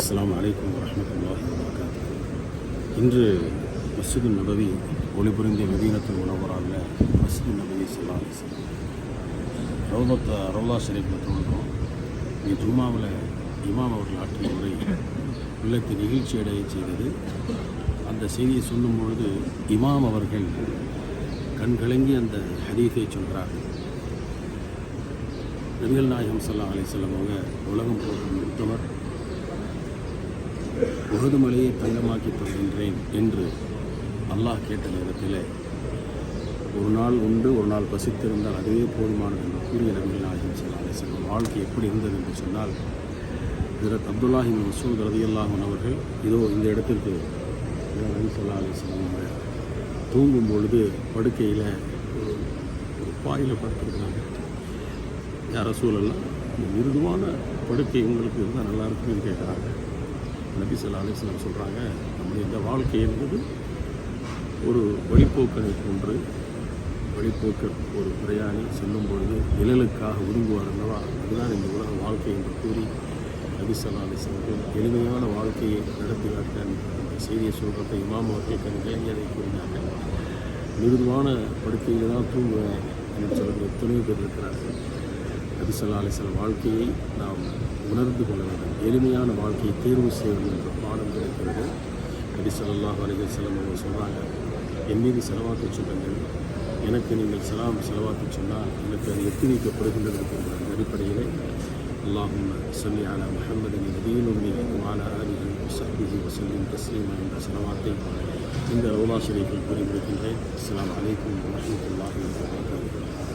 அஸ்லாம் அலைக்கும் வரமத்துல்லாஹி வரகாத்து இன்று மஸ்ஜிது நபவி ஒளிபுரிந்திய மதீனத்தில் உணவராக மஸ்ஜிது நபவி சல்லா அலிஸ்லாம் ரவுதா ரவுலா ஷரீஃபில் தொழுகிறோம் இங்கே ஜும்மாவில் இமாம் அவர்கள் ஆற்றிய உரை உள்ளத்தை நிகழ்ச்சி அடைய செய்தது. அந்த செய்தியை சொல்லும் பொழுது இமாம் அவர்கள் கண்கலங்கி அந்த ஹதீஸை சொல்கிறார் நபிகள் நாயகம் சல்லா அலிஸ்லாம் அவங்க உலகம் போகும் உத்தவர் உகது மலையை தங்கமாக்கி தருகின்றேன் என்று அல்லாஹ் கேட்ட நேரத்தில் ஒரு நாள் உண்டு ஒரு நாள் பசித்திருந்தால் அதுவே போதுமானது என்று கூறிய நபிகள் நாயகம் சல்லா அலிஸ்லாம் வாழ்க்கை எப்படி இருந்தது என்று சொன்னால் இதில் அப்துல்லாஹி மசூத் ரதியல்லாஹன் அவர்கள் இதோ இந்த இடத்திற்கு நபி சொல்லா தூங்கும் பொழுது படுக்கையில் ஒரு பாயில் படுத்திருக்கிறாங்க யார சூழல்லாம் இந்த மிருதுவான படுக்கை உங்களுக்கு இருந்தால் நல்லா இருக்குன்னு கேட்குறாங்க நபி சொல்லா அலிஸ்லாம் சொல்கிறாங்க நம்முடைய இந்த வாழ்க்கை என்பது ஒரு வழிபோக்கனை போன்று வழிப்போக்கர் ஒரு பிரயாணி செல்லும் பொழுது நிழலுக்காக விரும்புவார் அல்லவா? அதுதான் இந்த உலக வாழ்க்கை என்று கூறி நபி சொல்லா அலிஸ்லாமுக்கு எளிமையான வாழ்க்கையை நடத்தி காட்ட அந்த செய்தியை சொல்கிறத இமாம் அவர்கள் கண் அதை கூறினாங்க. மிருதுவான படுக்கையில் தான் தூங்குவேன் என்று சொல்கிற எத்தனையோ பேர் இருக்கிறார்கள். நபிசல்லா அலிசல் வாழ்க்கையை நாம் உணர்ந்து கொள்ள வேண்டும். எளிமையான வாழ்க்கையை தேர்வு செய்ய வேண்டும் என்ற பாடம் கிடைக்கிறது. நபி சொல்லாஹ் செல்லம் அவங்க சொல்கிறாங்க என் மீது செலவாக்க சொல்லுங்கள். எனக்கு நீங்கள் செலாம் செலவாக்க சொன்னால் எனக்கு அது எத்தி வைக்கப்படுகின்றது என்ற அந்த அடிப்படையிலே அல்லாஹும் சொல்லி ஆல முகமது நபியின் உண்மை வாழ ஆலிஹி வசஹ்பிஹி வசல்லிம் தஸ்லீமா என்ற செலவாத்தை இந்த ரவுலா ஷரீஃபில் கூறியிருக்கின்றேன் அஸ்ஸலாமு அலைக்கும் வரஹ்மத்துல்லாஹி வபரகாத்துஹு.